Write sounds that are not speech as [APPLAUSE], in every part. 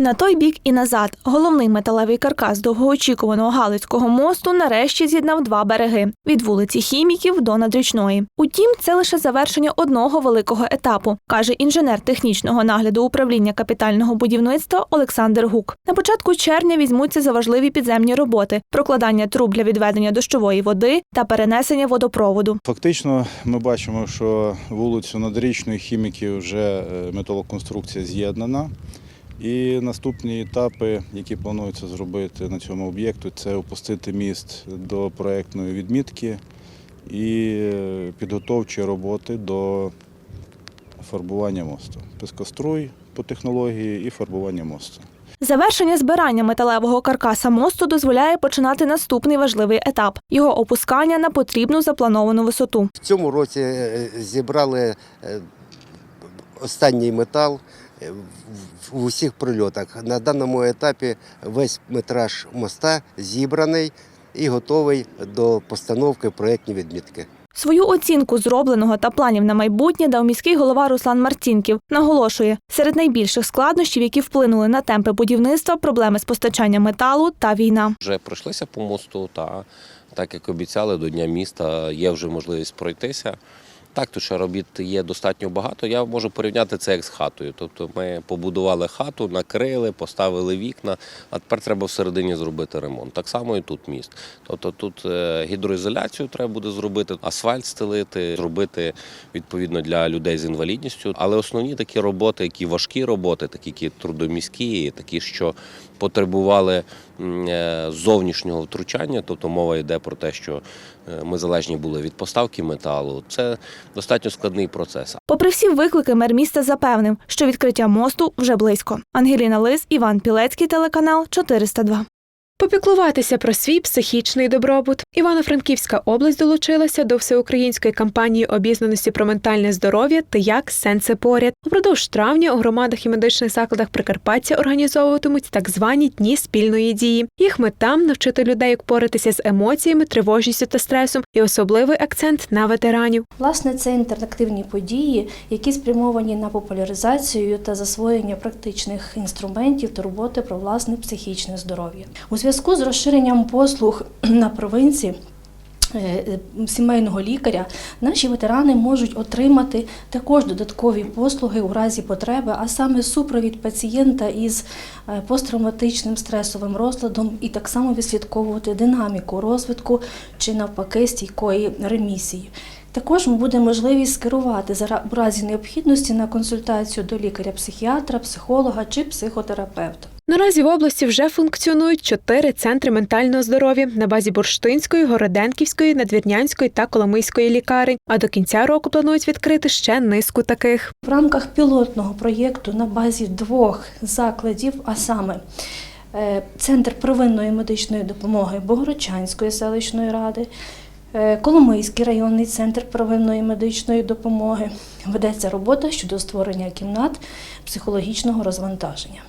На той бік і назад головний металевий каркас довгоочікуваного Галицького мосту нарешті з'єднав два береги від вулиці Хіміків до надрічної. Утім, це лише завершення одного великого етапу, каже інженер технічного нагляду управління капітального будівництва Олександр Гук. На початку червня візьмуться за важливі підземні роботи: прокладання труб для відведення дощової води та перенесення водопроводу. Фактично, ми бачимо, що вулицю Надрічної хіміків вже е, металоконструкція з'єднана. І наступні етапи, які планується зробити на цьому об'єкту, це опустити міст до проектної відмітки і е, підготовчі роботи до фарбування мосту. Пескоструй по технології і фарбування мосту. Завершення збирання металевого каркаса мосту дозволяє починати наступний важливий етап його опускання на потрібну заплановану висоту. В цьому році е, зібрали е, останній метал в- усіх прильотах. На даному етапі весь метраж моста зібраний і готовий до постановки проєктної відмітки. Свою оцінку зробленого та планів на майбутнє дав міський голова Руслан Марцінків. Наголошує, серед найбільших складнощів, які вплинули на темпи будівництва, проблеми з постачанням металу та війна. Вже пройшлися по мосту, та так як обіцяли до Дня міста, є вже можливість пройтися. Так, то що робіт є достатньо багато. Я можу порівняти це як з хатою. Тобто ми побудували хату, накрили, поставили вікна, а тепер треба всередині зробити ремонт. Так само і тут міст. Тобто тут е, гідроізоляцію треба буде зробити, асфальт стелити, зробити відповідно для людей з інвалідністю. Але основні такі роботи, які важкі роботи, такі які трудоміські, такі, що потребували е, зовнішнього втручання, тобто мова йде про те, що ми залежні були від поставки металу. Це достатньо складний процес. Попри всі виклики, мер міста запевнив, що відкриття мосту вже близько. Ангеліна Лис, Іван Пілецький, телеканал 402. Попіклуватися про свій психічний добробут. Івано-Франківська область долучилася до всеукраїнської кампанії обізнаності про ментальне здоров'я та як сенси поряд. Упродовж травня у громадах і медичних закладах Прикарпаття організовуватимуть так звані дні спільної дії. Їх мета навчити людей, як поратися з емоціями, тривожністю та стресом, і особливий акцент на ветеранів. Власне, це інтерактивні події, які спрямовані на популяризацію та засвоєння практичних інструментів турботи про власне психічне здоров'я. У зв'язку з розширенням послуг [CLEARS THROAT] на провинції. е, е, Сімейного лікаря наші ветерани можуть отримати також додаткові послуги у разі потреби, а саме супровід пацієнта із е, посттравматичним стресовим розладом і так само відслідковувати динаміку розвитку чи навпаки стійкої ремісії. Також буде можливість скерувати в разі необхідності на консультацію до лікаря-психіатра, психолога чи психотерапевта. Наразі в області вже функціонують чотири центри ментального здоров'я на базі Бурштинської, Городенківської, Надвірнянської та Коломийської лікарень. А до кінця року планують відкрити ще низку таких. В рамках пілотного проєкту на базі двох закладів, а саме е, Центр первинної медичної допомоги Богородчанської селищної ради, е, Коломийський районний центр первинної медичної допомоги, ведеться робота щодо створення кімнат психологічного розвантаження.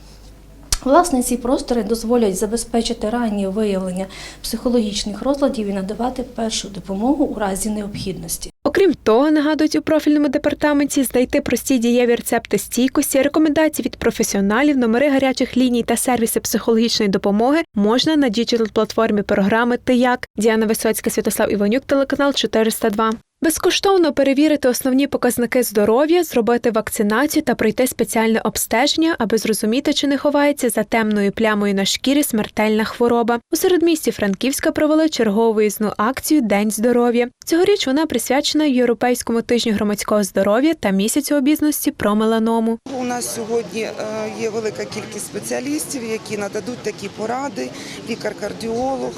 Власне, ці простори дозволять забезпечити раннє виявлення психологічних розладів і надавати першу допомогу у разі необхідності. Окрім того, нагадують у профільному департаменті знайти прості дієві рецепти стійкості, рекомендації від професіоналів, номери гарячих ліній та сервіси психологічної допомоги можна на діджитал-платформі програми Ти як Діана Висоцька, Святослав Іванюк, телеканал 402. Безкоштовно перевірити основні показники здоров'я, зробити вакцинацію та пройти спеціальне обстеження, аби зрозуміти, чи не ховається за темною плямою на шкірі смертельна хвороба. У середмісті Франківська провели чергову виїзну акцію День здоров'я. Цьогоріч вона присвячена Європейському тижню громадського здоров'я та місяцю обізності про меланому. Нас сьогодні е, є велика кількість спеціалістів, які нададуть такі поради. Лікар-кардіолог,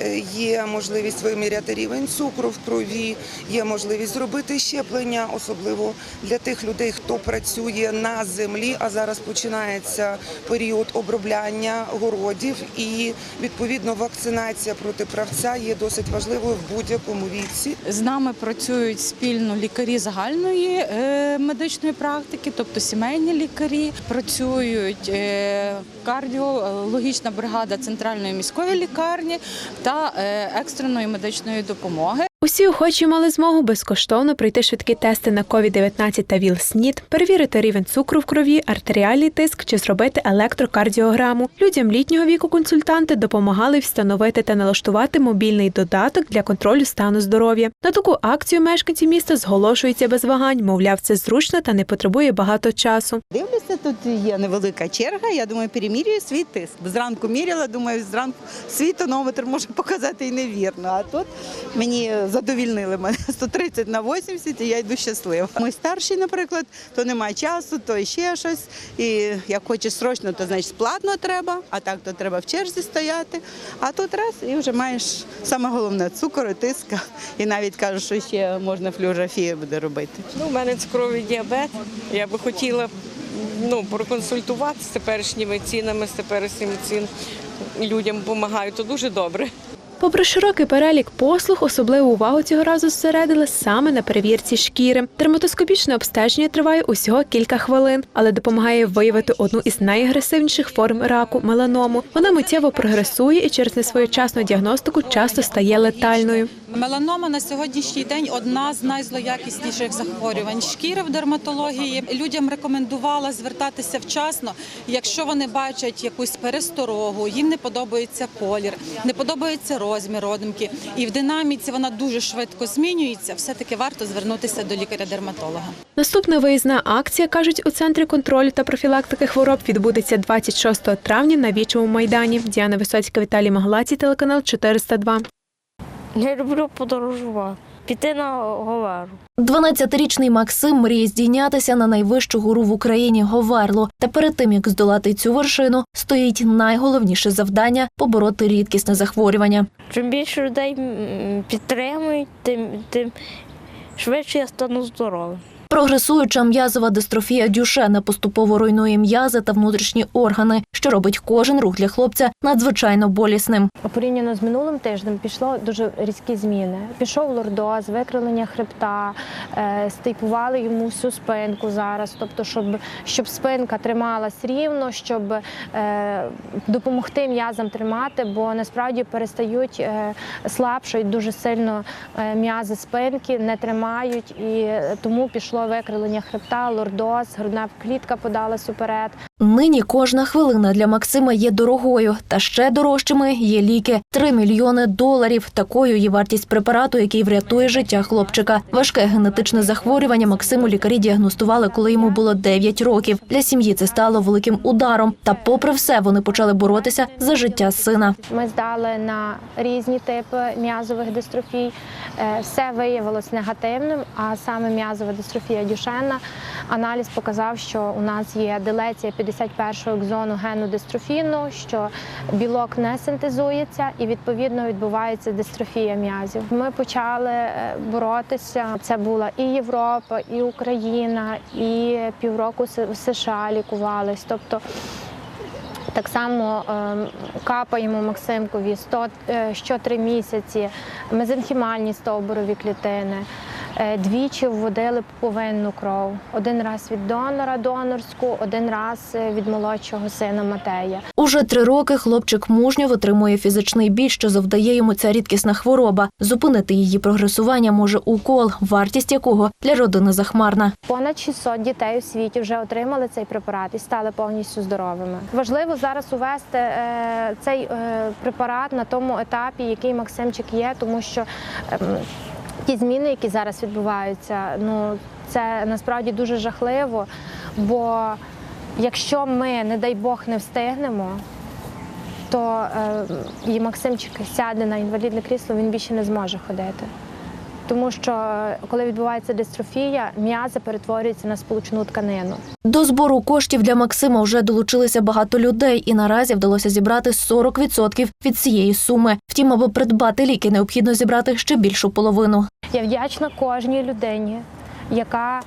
е, є можливість виміряти рівень цукру в крові, є можливість зробити щеплення, особливо для тих людей, хто працює на землі. А зараз починається період обробляння городів, і відповідно вакцинація проти правця є досить важливою в будь-якому віці. З нами працюють спільно лікарі загальної е, медичної практики, тобто сімейні лікарі, працюють е, кардіологічна бригада центральної міської лікарні та е, екстреної медичної допомоги. Усі охочі мали змогу безкоштовно пройти швидкі тести на COVID-19 та ВІЛ-СНІД, перевірити рівень цукру в крові, артеріальний тиск чи зробити електрокардіограму. Людям літнього віку консультанти допомагали встановити та налаштувати мобільний додаток для контролю стану здоров'я. На таку акцію мешканці міста зголошуються без вагань, мовляв, це зручно та не потребує багато часу. Дивлюся, тут є невелика черга. Я думаю, перемірюю свій тиск. Зранку міряла, думаю, зранку свій тонометр може показати і невірно. А тут мені задовільнили мене [LAUGHS] 130 на 80 і я йду щаслива. Ми старші, наприклад, то немає часу, то ще щось. І як хочеш срочно, то значить платно треба, а так то треба в черзі стояти. А тут раз і вже маєш саме головне цукор і тиск. [LAUGHS] І навіть кажуть, що ще можна флюорографію буде робити. Ну, у мене цукровий діабет. Я би хотіла ну, проконсультуватися з теперішніми цінами, з теперішніми цін. Людям допомагають, то дуже добре. Попри широкий перелік послуг, особливу увагу цього разу зосередили саме на перевірці шкіри. Дерматоскопічне обстеження триває усього кілька хвилин, але допомагає виявити одну із найагресивніших форм раку меланому. Вона миттєво прогресує і через несвоєчасну діагностику часто стає летальною. Меланома на сьогоднішній день одна з найзлоякісніших захворювань. Шкіри в дерматології людям рекомендувала звертатися вчасно, якщо вони бачать якусь пересторогу, їм не подобається колір, не подобається розмір родимки, і в динаміці вона дуже швидко змінюється. Все таки варто звернутися до лікаря-дерматолога. Наступна виїзна акція, кажуть, у центрі контролю та профілактики хвороб відбудеться 26 травня на Вічому майдані. Діана Висоцька, Віталій Маглаці, телеканал 402. Я люблю подорожувати, піти на Говару. 12-річний Максим мріє здійнятися на найвищу гору в Україні Говерло. Та перед тим як здолати цю вершину, стоїть найголовніше завдання побороти рідкісне захворювання. Чим більше людей підтримують, тим, тим швидше я стану здоровим. Прогресуюча м'язова дистрофія Дюшена поступово руйнує м'язи та внутрішні органи, що робить кожен рух для хлопця надзвичайно болісним. Порівняно з минулим тижнем пішло дуже різкі зміни. Пішов лордоз, викривлення хребта, е, стейпували йому всю спинку зараз. Тобто, щоб, щоб спинка трималась рівно, щоб е, допомогти м'язам тримати, бо насправді перестають е, слабшають дуже сильно е, м'язи спинки, не тримають, і тому пішло викривлення хребта, лордоз, грудна клітка подалась уперед. Нині кожна хвилина для Максима є дорогою, та ще дорожчими є ліки. Три мільйони доларів. Такою є вартість препарату, який врятує життя хлопчика. Важке генетичне захворювання Максиму лікарі діагностували, коли йому було 9 років. Для сім'ї це стало великим ударом. Та, попри все, вони почали боротися за життя сина. Ми здали на різні типи м'язових дистрофій. Е, Все виявилось негативним, а саме м'язова дистрофія Дюшена. Аналіз показав, що у нас є делеція 51-го екзону гену дистрофіну, що білок не синтезується і відповідно відбувається дистрофія м'язів. Ми почали е, боротися. Це була і Європа, і Україна, і півроку в США лікувались. Тобто так само е, капаємо Максимкові 100, е, що три місяці, мезенхімальні стовбурові клітини. Е, Двічі вводили повинну кров. Один раз від донора донорську, один раз е, від молодшого сина Матея. Уже три роки хлопчик мужньо витримує фізичний біль, що завдає йому ця рідкісна хвороба. Зупинити її прогресування може укол, вартість якого для родини захмарна. Понад 600 дітей у світі вже отримали цей препарат і стали повністю здоровими. Важливо зараз увести е, цей препарат на тому етапі, який Максимчик є, тому що ем, ті зміни, які зараз відбуваються, ну це насправді дуже жахливо. Бо якщо ми, не дай Бог, не встигнемо. То е, і Максимчик сяде на інвалідне крісло, він більше не зможе ходити. Тому що е, коли відбувається дистрофія, м'язи перетворюються на сполучну тканину. До збору коштів для Максима вже долучилися багато людей, і наразі вдалося зібрати 40% від цієї суми. Втім, аби придбати ліки, необхідно зібрати ще більшу половину. Я вдячна кожній людині, яка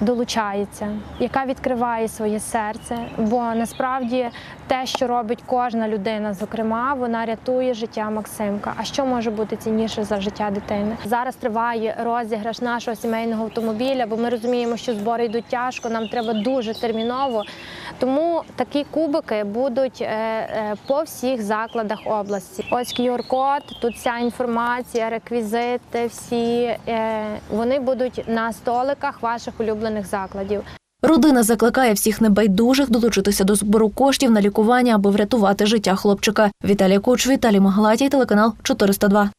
долучається, яка відкриває своє серце. Бо насправді те, що робить кожна людина, зокрема, вона рятує життя Максимка. А що може бути цінніше за життя дитини? Зараз триває розіграш нашого сімейного автомобіля, бо ми розуміємо, що збори йдуть тяжко. Нам треба дуже терміново Тому такі кубики будуть е, е, по всіх закладах області. Ось QR-код, тут вся інформація, реквізити, всі е, вони будуть на столиках ваших улюблених закладів. Родина закликає всіх небайдужих долучитися до збору коштів на лікування, аби врятувати життя хлопчика. Віталій Куч, Віталій Магалатій, телеканал 402.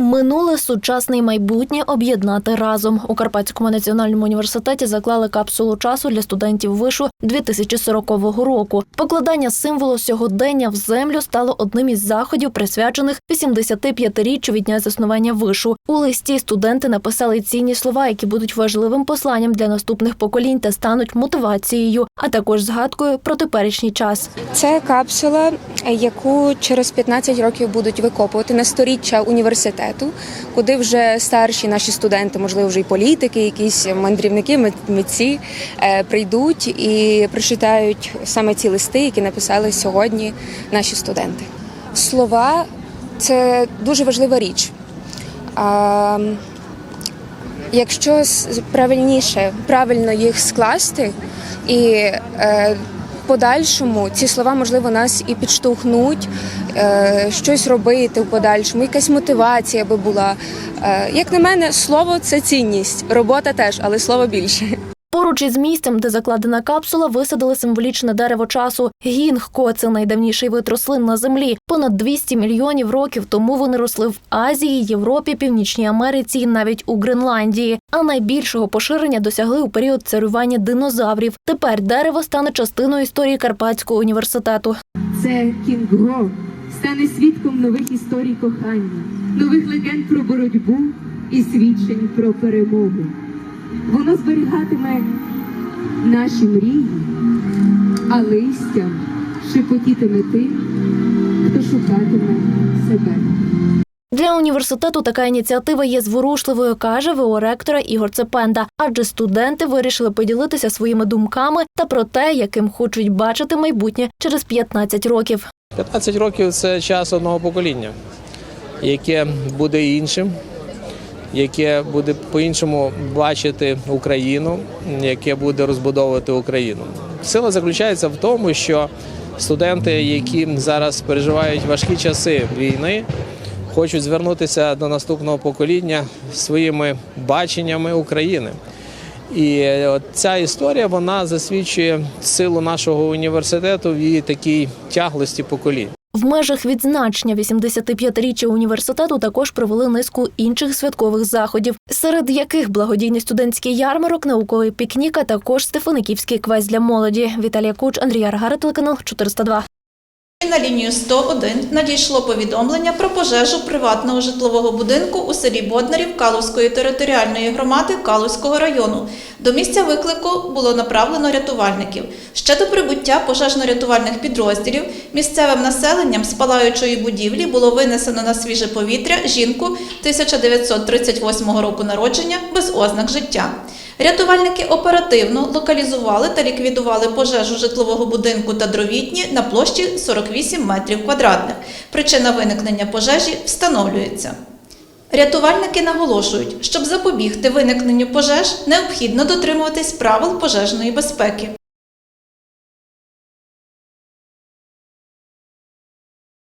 Минуле сучасне і майбутнє об'єднати разом. У Карпатському національному університеті заклали капсулу часу для студентів вишу 2040 року. Покладання символу сьогодення в землю стало одним із заходів, присвячених 85-річчю від дня заснування вишу. У листі студенти написали цінні слова, які будуть важливим посланням для наступних поколінь та стануть мотивацією, а також згадкою про теперішній час. Це капсула, яку через 15 років будуть викопувати на сторіччя університету, куди вже старші наші студенти, можливо, вже і політики, якісь мандрівники, митці е, прийдуть і прочитають саме ці листи, які написали сьогодні наші студенти. Слова це дуже важлива річ. А, якщо правильніше, правильно їх скласти і е, подальшому ці слова, можливо, нас і підштовхнуть е, щось робити в подальшому, якась мотивація би була. Е, як на мене, слово це цінність, робота теж, але слово більше. Поруч із місцем, де закладена капсула, висадили символічне дерево часу. Гінгко це найдавніший вид рослин на землі. Понад 200 мільйонів років тому вони росли в Азії, Європі, Північній Америці і навіть у Гренландії. А найбільшого поширення досягли у період царювання динозаврів. Тепер дерево стане частиною історії Карпатського університету. Це Кінго стане свідком нових історій кохання, нових легенд про боротьбу і свідчень про перемогу. Воно зберігатиме наші мрії, а листям шепотітиме тим, хто шукатиме себе. Для університету така ініціатива є зворушливою, каже ВО ректора Ігор Цепенда, адже студенти вирішили поділитися своїми думками та про те, яким хочуть бачити майбутнє через 15 років. 15 років це час одного покоління, яке буде іншим, яке буде по-іншому бачити Україну, яке буде розбудовувати Україну. Сила заключається в тому, що студенти, які зараз переживають важкі часи війни, хочуть звернутися до наступного покоління своїми баченнями України. І ця історія вона засвідчує силу нашого університету в її такій тяглості поколінь. В межах відзначення 85-річчя університету також провели низку інших святкових заходів, серед яких благодійний студентський ярмарок, науковий пікнік, а також Стефаниківський квест для молоді. Віталія Куч, Андрій Аргара, телеканал 402. На лінію 101 надійшло повідомлення про пожежу приватного житлового будинку у селі Боднарів Калузької територіальної громади Калузького району. До місця виклику було направлено рятувальників. Ще до прибуття пожежно-рятувальних підрозділів місцевим населенням з палаючої будівлі було винесено на свіже повітря жінку 1938 року народження без ознак життя. Рятувальники оперативно локалізували та ліквідували пожежу житлового будинку та дровітні на площі 48 метрів квадратних. Причина виникнення пожежі встановлюється. Рятувальники наголошують, щоб запобігти виникненню пожеж, необхідно дотримуватись правил пожежної безпеки.